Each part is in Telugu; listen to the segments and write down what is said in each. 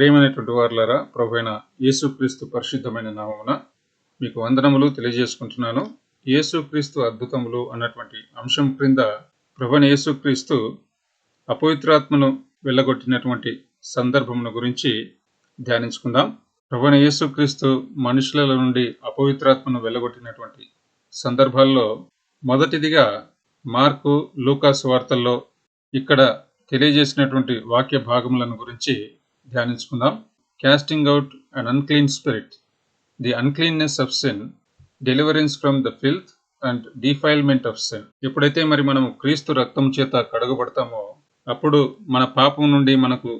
ప్రేమైనటువంటి వారులారా ప్రభువైన యేసుక్రీస్తు పరిశుద్ధమైన నామమున మీకు వందనములు తెలియజేసుకుంటున్నాను. యేసుక్రీస్తు అద్భుతములు అన్నటువంటి అంశం క్రింద ప్రభుని యేసుక్రీస్తు అపవిత్రాత్మను వెళ్ళగొట్టినటువంటి సందర్భమును గురించి ధ్యానించుకుందాం. ప్రభుని యేసుక్రీస్తు మనుషుల నుండి అపవిత్రాత్మను వెళ్ళగొట్టినటువంటి సందర్భాల్లో మొదటిదిగా మార్కు లూకాస్ వార్తల్లో ఇక్కడ తెలియజేసినటువంటి వాక్య భాగములను గురించి ధ్యానించుకుందాం. Casting out an unclean spirit the uncleanness of sin deliverance from the filth and defilement of sin ఎప్పుడైతే మరి మనం క్రీస్తు రక్తం చేత కడగబడతామో అప్పుడు మన పాపం నుండి మనకు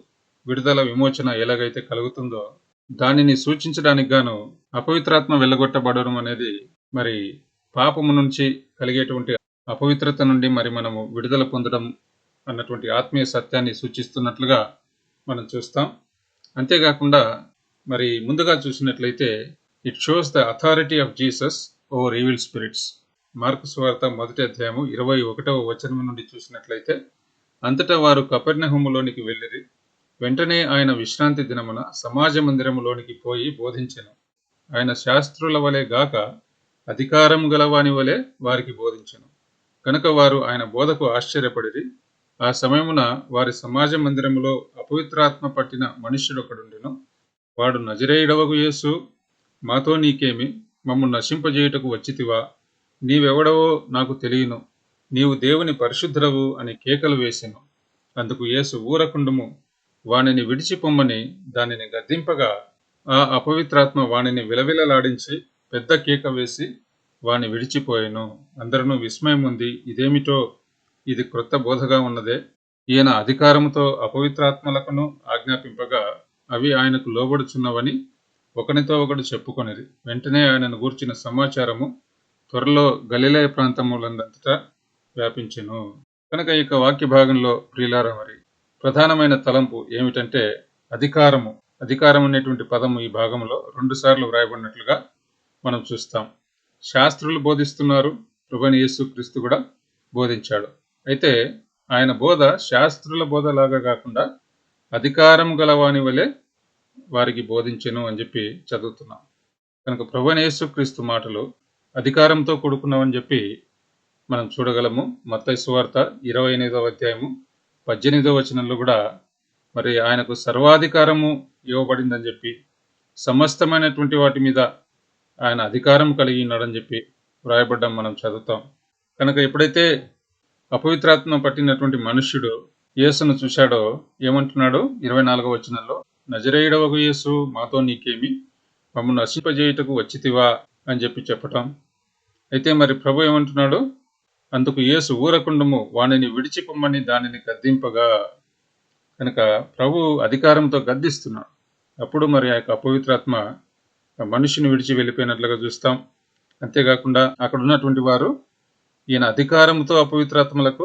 విడుదల విమోచన ఎలాగైతే కలుగుతుందో దానిని సూచించడానికి గాను అపవిత్రాత్మ వెళ్ళగొట్టబడడం అనేది మరి పాపము నుంచి కలిగేటువంటి అపవిత్రత నుండి మరి మనము విడుదల పొందడం అన్నటువంటి ఆత్మీయ సత్యాన్ని సూచిస్తున్నట్లుగా మనం చూస్తాం. అంతేకాకుండా మరి ముందుగా చూసినట్లయితే it shows the authority of Jesus over evil spirits Mark స్వార్త మొదటి అధ్యాయము ఇరవై ఒకటవ వచనం నుండి చూసినట్లయితే అంతటా వారు కపర్ణహములోనికి వెళ్ళిరి. వెంటనే ఆయన విశ్రాంతి దినమున సమాజ మందిరములోనికి పోయి బోధించెను. ఆయన శాస్త్రుల వలె గాక అధికారం గలవాని వలె వారికి బోధించెను. కనుక వారు ఆయన బోధకు ఆశ్చర్యపడిరి. ఆ సమయమున వారి సమాజ మందిరములో అపవిత్రాత్మ పట్టిన మనుష్యుడు ఒకడుండెను వాడు నజరేయుడవగు యేసు మాతో నీకేమి? మమ్ము నశింపజేయుటకు వచ్చితివా? నీవెవడవో నాకు తెలియను. నీవు దేవుని పరిశుద్ధుడవు అని కేకలు వేసెను. అందుకు యేసు ఊరకుండము. వానిని విడిచిపొమ్మని దానిని గద్దింపగా ఆ అపవిత్రాత్మ వానిని విలవిలలాడించి పెద్ద కేక వేసి వాని విడిచిపోయాను. అందరూ విస్మయం ఉంది ఇదేమిటో ఇది క్రొత్త బోధగా ఉన్నదే. ఈయన అధికారముతో అపవిత్రాత్మలకును ఆజ్ఞాపింపగా అవి ఆయనకు లోబడుచున్నవని ఒకనితో ఒకడు చెప్పుకొనిది వెంటనే ఆయనను గూర్చిన సమాచారము త్వరలో గలిలయ ప్రాంతములందంతటా వ్యాపించెను. కనుక ఈ యొక్క వాక్య భాగంలో ప్రియులార మరి ప్రధానమైన తలంపు ఏమిటంటే అధికారము. అధికారం అనేటువంటి పదము ఈ భాగంలో రెండుసార్లు వ్రాయబడినట్లుగా మనం చూస్తాం. శాస్త్రులు బోధిస్తున్నారు ప్రభుని యేసు క్రీస్తు కూడా బోధించాడు. అయితే ఆయన బోధ శాస్త్రుల బోధలాగా కాకుండా అధికారం గలవాని వలె వారికి బోధించెను అని చెప్పి చదువుతున్నాం. కనుక ప్రభుని యేసుక్రీస్తు మాటలు అధికారంతో కూడుకున్నామని చెప్పి మనం చూడగలము. మత్తయి సువార్త ఇరవై ఎనిమిదవ అధ్యాయము పద్దెనిమిదవ వచనంలో కూడా మరి ఆయనకు సర్వాధికారము ఇవ్వబడిందని చెప్పి సమస్తమైనటువంటి వాటి మీద ఆయన అధికారం కలిగి ఉన్నాడని చెప్పి వ్రాయబడ్డం మనం చదువుతాం. కనుక ఎప్పుడైతే అపవిత్రాత్మ పట్టినటువంటి మనుష్యుడు యేసును చూశాడో ఏమంటున్నాడు? ఇరవై నాలుగవ వచనంలో నజరేయుడవకు యేసు మాతో నీకేమి? మమ్మల్ని నశింపజేయుటకు వచ్చితివా? అని చెప్పి చెప్పటం. అయితే మరి ప్రభు ఏమంటున్నాడు? అందుకు యేసు ఊరకుండము వానిని విడిచిపొమ్మని దానిని గద్దింపగా. కనుక ప్రభు అధికారంతో గద్దిస్తున్నాడు. అప్పుడు మరి ఆ యొక్క అపవిత్రాత్మ మనిషిని విడిచి వెళ్ళిపోయినట్లుగా చూస్తాం. అంతేకాకుండా అక్కడ ఉన్నటువంటి వారు ఈయన అధికారంతో అపవిత్రాత్మలకు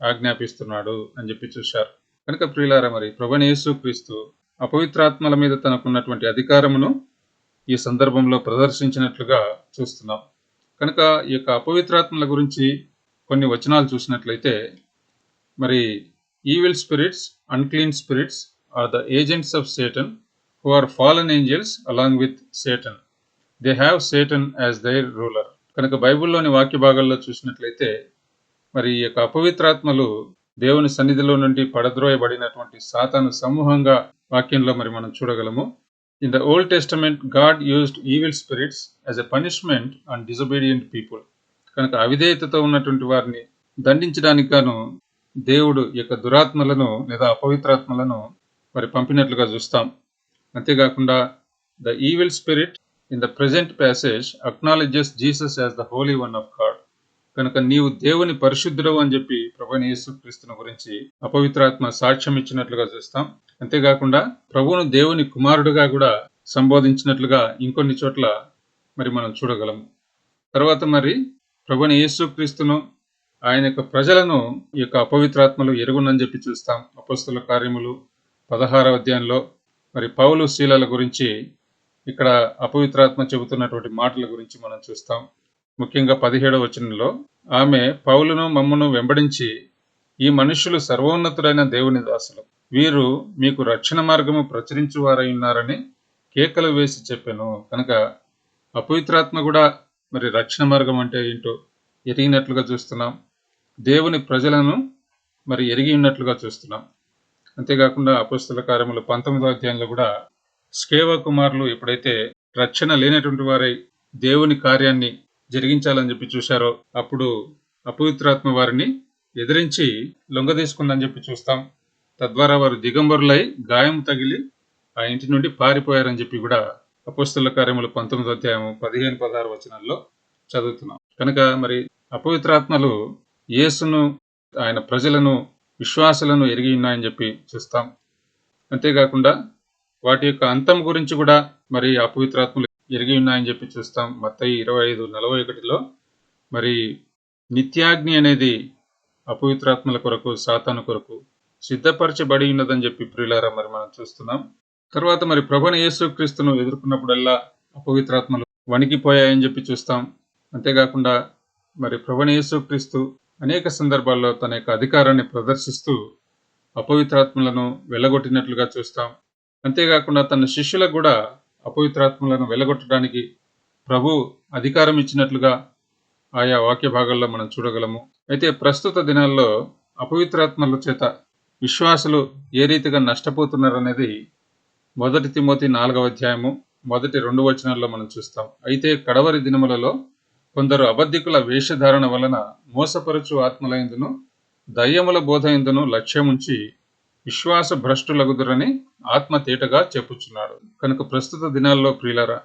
ఆజ్ఞాపిస్తున్నాడు అని చెప్పి చూశారు. కనుక ప్రియులార మరి ప్రభు యేసు క్రీస్తు అపవిత్రాత్మల మీద తనకున్నటువంటి అధికారమును ఈ సందర్భంలో ప్రదర్శించినట్లుగా చూస్తున్నాం. కనుక ఈ యొక్క అపవిత్రాత్మల గురించి కొన్ని వచనాలు చూసినట్లయితే మరి evil spirits unclean spirits are the agents of Satan who are fallen angels along with Satan they have Satan as their ruler కనుక బైబిల్లోని వాక్య భాగాల్లో చూసినట్లయితే మరి ఈ యొక్క అపవిత్రాత్మలు దేవుని సన్నిధిలో నుండి పడద్రోయబడినటువంటి సాతాను సమూహంగా వాక్యంలో మరి మనం చూడగలము. In the Old Testament God used evil spirits as a punishment and disobedient people కనుక అవిధేయతతో ఉన్నటువంటి వారిని దండించడానికి గాను దేవుడు ఈ యొక్క దురాత్మలను లేదా అపవిత్రాత్మలను మరి పంపినట్లుగా చూస్తాం. అంతేకాకుండా the evil spirit in the present passage acknowledges Jesus as the Holy One of God కనుక నీవు దేవుని పరిశుద్ధుడు అని చెప్పి ప్రభుని యేసుక్రీస్తుని గురించి అపవిత్రాత్మ సాక్ష్యం ఇచ్చినట్లుగా చూస్తాం. అంతేకాకుండా ప్రభువును దేవుని కుమారుడుగా కూడా సంబోధించినట్లుగా ఇంకొన్ని చోట్ల మరి మనం చూడగలము. తర్వాత మరి ప్రభుని యేసుక్రీస్తును ఆయన యొక్క ప్రజలను ఈ యొక్క అపవిత్రాత్మలు ఎరుగునని చెప్పి చూస్తాం. అపస్తుల కార్యములు పదహారవ అధ్యాయంలో. మరి పౌలు శీలల గురించి ఇక్కడ అపవిత్రాత్మ చెబుతున్నటువంటి మాటల గురించి మనం చూస్తాం. ముఖ్యంగా పదిహేడవ వచనంలో ఆమె పౌలును మమ్మను వెంబడించి ఈ మనుష్యులు సర్వోన్నతుడైన దేవుని దాసులు. వీరు మీకు రక్షణ మార్గము ప్రచురించువారై ఉన్నారని కేకలు వేసి చెప్పాను. కనుక అపవిత్రాత్మ కూడా మరి రక్షణ మార్గం అంటే ఏంటో ఎరిగినట్లుగా చూస్తున్నాం. దేవుని ప్రజలను మరి ఎరిగి ఉన్నట్లుగా చూస్తున్నాం. అంతేకాకుండా అపస్తుల కార్యములు పంతొమ్మిదో అధ్యాయంలో కూడా స్కేవ కుమారులు ఎప్పుడైతే రక్షణ లేనటువంటి వారై దేవుని కార్యాన్ని జరిగించాలని చెప్పి చూశారో అప్పుడు అపవిత్రాత్మ వారిని ఎదిరించి లొంగదీసుకుందని చెప్పి చూస్తాం. తద్వారా వారు దిగంబరులై గాయం తగిలి ఆ ఇంటి నుండి పారిపోయారని చెప్పి కూడా అపోస్తుల కార్యములు పంతొమ్మిదో అధ్యాయం పదిహేను పదహారు వచనాల్లో చదువుతున్నాం. కనుక మరి అపవిత్రాత్మలు యేసును ఆయన ప్రజలను విశ్వాసులను ఎరిగి ఉన్నాయని చెప్పి చూస్తాం. అంతేకాకుండా వాటి యొక్క అంతం గురించి కూడా మరి అపవిత్రాత్మలు ఎరిగి ఉన్నాయని చెప్పి చూస్తాం. మత్తయి ఇరవై ఐదు నలభై ఒకటిలో మరి నిత్యాగ్ని అనేది అపవిత్రాత్మల కొరకు సాతాను కొరకు సిద్ధపరచబడి ఉన్నదని చెప్పి ప్రియులారా మరి మనం చూస్తున్నాం. తర్వాత మరి ప్రభుని యేసుక్రీస్తును ఎదుర్కొన్నప్పుడల్లా అపవిత్రాత్మలు వణికిపోయాయని చెప్పి చూస్తాం. అంతేకాకుండా మరి ప్రభుని యేసుక్రీస్తు అనేక సందర్భాల్లో తన యొక్క అధికారాన్ని ప్రదర్శిస్తూ అపవిత్రాత్మలను వెళ్ళగొట్టినట్లుగా చూస్తాం. అంతేకాకుండా తన శిష్యులకు కూడా అపవిత్రాత్మలను వెళ్ళగొట్టడానికి ప్రభు అధికారం ఇచ్చినట్లుగా ఆయా వాక్య భాగాల్లో మనం చూడగలము. అయితే ప్రస్తుత దినాల్లో అపవిత్రాత్మల చేత విశ్వాసులు ఏ రీతిగా నష్టపోతున్నారనేది మొదటి తిమోతి నాలుగవ అధ్యాయము మొదటి రెండు వచనాల్లో మనం చూస్తాం. అయితే కడవరి దినములలో కొందరు అబద్ధికుల వేషధారణ వలన మోసపరచు ఆత్మలైందును దయ్యముల బోధ ఇందును లక్ష్యముంచి విశ్వాస భ్రష్టులగుదురని ఆత్మతేటగా చెప్పుచున్నాడు కనుక ప్రస్తుత దినాల్లో ప్రియులరా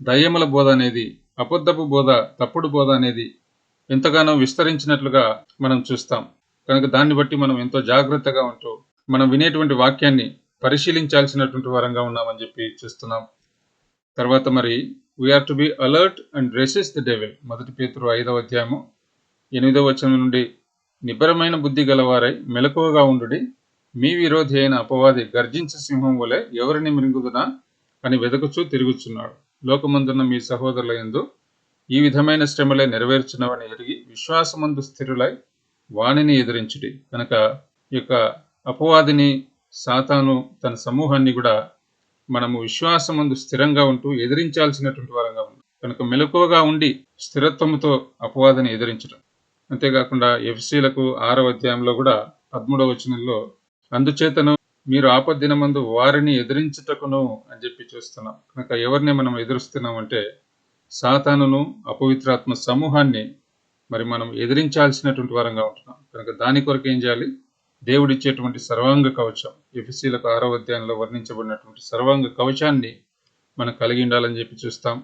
దయ్యముల బోధ అనేది అబద్ధపు బోధ తప్పుడు బోధ అనేది ఎంతగానో విస్తరించినట్లుగా మనం చూస్తాం. కనుక దాన్ని బట్టి మనం ఎంతో జాగ్రత్తగా ఉంటూ మనం వినేటువంటి వాక్యాన్ని పరిశీలించాల్సినటువంటి వరంగా ఉన్నామని చెప్పి చూస్తున్నాం. తర్వాత మరి we are to be alert and resist the devil మొదటి పేతురు ఐదవ అధ్యాయము ఎనిమిదవ వచనం నుండి నిబ్బరమైన బుద్ధి గలవారై మెలకువగా ఉండుడి మీ విరోధి అయిన అపవాది గర్జించ సింహం వలె ఎవరిని మృంగుదునా అని వెదకుచూ తిరుగుచున్నాడు. లోకమందున్న మీ సహోదరుల ఎందు ఈ విధమైన శ్రమలే నెరవేర్చున్నవని ఎరిగి విశ్వాసమందు స్థిరులై వాణిని ఎదిరించుడి. కనుక ఈ యొక్క అపవాదిని సాతాను తన సమూహాన్ని కూడా మనము విశ్వాసమందు స్థిరంగా ఉంటూ ఎదిరించాల్సినటువంటి వారంగా ఉంది కనుక మెలకువగా ఉండి స్థిరత్వముతో అపవాదిని ఎదిరించడం అంతేకాకుండా ఎఫ్సీలకు ఆరవ అధ్యాయంలో కూడా పదమూడవ వచనంలో అందుచేతను మీరు ఆపద్దినమందు వారిని ఎదిరించుటకును అని చెప్పి చూస్తున్నాం. కనుక ఎవరిని మనం ఎదురుస్తున్నాం అంటే సాతానును అపవిత్రాత్మ సమూహాన్ని మరి మనం ఎదిరించాల్సినటువంటి వారంగా ఉంటున్నాం. కనుక దాని కొరకు ఏం చేయాలి? దేవుడిచ్చేటువంటి సర్వాంగ కవచం ఎఫ్సీలకు ఆరో అధ్యాయంలో వర్ణించబడినటువంటి సర్వాంగ కవచాన్ని మనం కలిగి ఉండాలని చెప్పి చూస్తాం.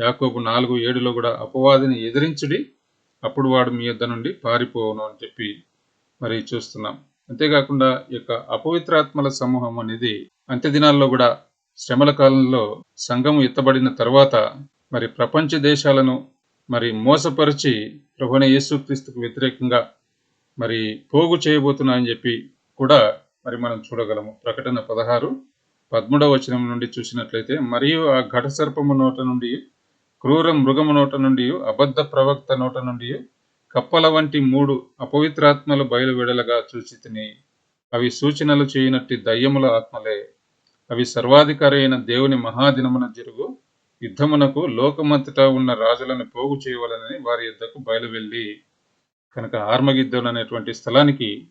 యాకోబు నాలుగు ఏడులో కూడా అపవాదిని ఎదిరించుడి అప్పుడు వాడు మీ యొద్ద నుండి పారిపోవును అని చెప్పి మరి చూస్తున్నాం. అంతేకాకుండా ఈ యొక్క అపవిత్రాత్మల సమూహం అనేది అంత్య దినాల్లో కూడా శ్రమల కాలంలో సంఘం ఎత్తబడిన తర్వాత మరి ప్రపంచ దేశాలను మరి మోసపరిచి ప్రభుణ యేసుక్రీస్తుకు వ్యతిరేకంగా మరి పోగు చేయబోతున్నాయని చెప్పి కూడా మరి మనం చూడగలము. ప్రకటన పదహారు పదమూడవ వచనం నుండి చూసినట్లయితే మరియు ఆ ఘట సర్పము నోట నుండి క్రూర మృగము నోట నుండి అబద్ధ ప్రవక్త నోట నుండి కప్పల వంటి మూడు అపవిత్రాత్మలు బయలువెడలగా చూచి తిని అవి సూచనలు చేయనట్టి దయ్యముల ఆత్మలే. అవి సర్వాధికారి అయిన దేవుని మహాదినమున జరుగు. యుద్ధమునకు లోకమంతటా ఉన్న రాజులను పోగు చేయవలనని వారి యుద్ధకు బయలువెళ్ళి కనుక ఆర్మగిద్దం అనేటువంటి స్థలానికి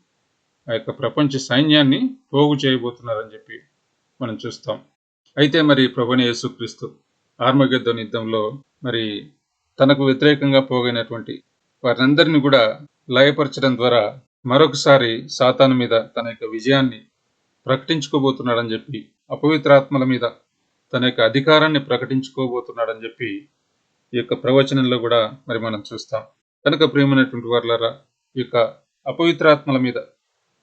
ఆ యొక్క ప్రపంచ సైన్యాన్ని పోగు చేయబోతున్నారని చెప్పి మనం చూస్తాం. అయితే మరి ప్రభుని యేసుక్రీస్తు ఆర్మగిద్దోన్ యుద్ధంలో మరి తనకు వ్యతిరేకంగా పోగైనటువంటి వారందరిని కూడా లయపరచడం ద్వారా మరొకసారి సాతాను మీద తన యొక్క విజయాన్ని ప్రకటించుకోబోతున్నాడని చెప్పి అపవిత్రాత్మల మీద తన యొక్క అధికారాన్ని ప్రకటించుకోబోతున్నాడని చెప్పి ఈ యొక్క ప్రవచనంలో కూడా మరి మనం చూస్తాం. కనుక ప్రియమైనటువంటి వారులారా ఈ యొక్క అపవిత్రాత్మల మీద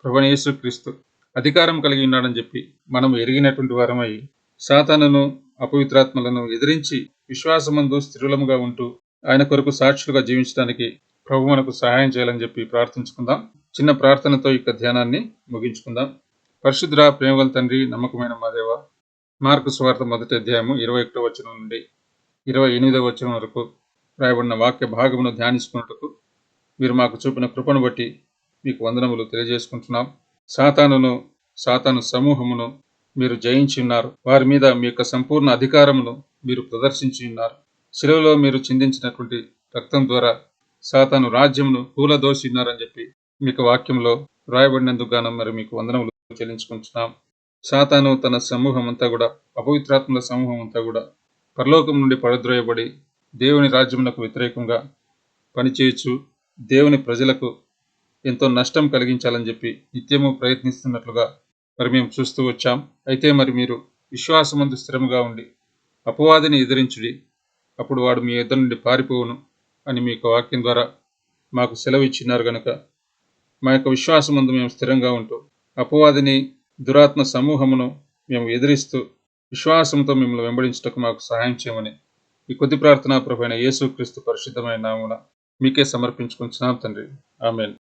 ప్రభనేసు క్రీస్తు అధికారం కలిగి ఉన్నాడని చెప్పి మనం ఎరిగినటువంటి వారమై సాతానును అపవిత్రాత్మలను ఎదిరించి విశ్వాసమందు స్థిరులముగా ఉంటూ ఆయన కొరకు సాక్షులుగా జీవించడానికి ప్రభు మనకు సహాయం చేయాలని చెప్పి ప్రార్థించుకుందాం. చిన్న ప్రార్థనతో ఇక ధ్యానాన్ని ముగించుకుందాం. పరిశుద్ర ప్రేమగల తండ్రి నమ్మకమైన మాదేవ మార్కు స్వార్థ మొదటి అధ్యాయము ఇరవై ఒకటో వచనం నుండి ఇరవై ఎనిమిదవ వచనం వరకు రాయబడిన వాక్య భాగమును ధ్యానించుకున్నట్టుకు మీరు మాకు చూపిన కృపను బట్టి మీకు వందనములు తెలియజేసుకుంటున్నాం. సాతానును సాతాను సమూహమును మీరు జయించి ఉన్నారు. వారి మీద మీ యొక్క సంపూర్ణ అధికారమును మీరు ప్రదర్శించి ఉన్నారు. శిలువలో మీరు చిందించినటువంటి రక్తం ద్వారా సాతాను రాజ్యమును కూలదోసినారని చెప్పి మీకు వాక్యంలో రాయబడినందుకు గాను మరి మీకు వందనములు చెల్లించుకుంటున్నాం. సాతాను తన సమూహం అంతా కూడా అపవిత్రాత్మల సమూహం అంతా కూడా పరలోకం నుండి పడద్రోయబడి దేవుని రాజ్యమునకు వ్యతిరేకంగా పనిచేయచ్చు దేవుని ప్రజలకు ఎంతో నష్టం కలిగించాలని చెప్పి నిత్యము ప్రయత్నిస్తున్నట్లుగా మరి మేము చూస్తూ వచ్చాం. అయితే మరి మీరు విశ్వాసమందు స్థిరముగా ఉండి అపవాదిని ఎదిరించుడి అప్పుడు వాడు మీ ఇద్దరు నుండి పారిపోవును. అని మీకు వాక్యం ద్వారా మాకు సెలవు ఇచ్చినారు గనుక మా యొక్క విశ్వాసమందు మేము స్థిరంగా ఉంటూ అపవాదిని దురాత్మ సమూహమును మేము ఎదిరిస్తూ విశ్వాసంతో మిమ్మల్ని వెంబడించటకు మాకు సహాయం చేయమని ఈ కొద్ది ప్రార్థనా ప్రభైన యేసుక్రీస్తు పరిశుద్ధమైన నామున మీకే సమర్పించుకుంటున్నాం తండ్రి. ఆమెన్.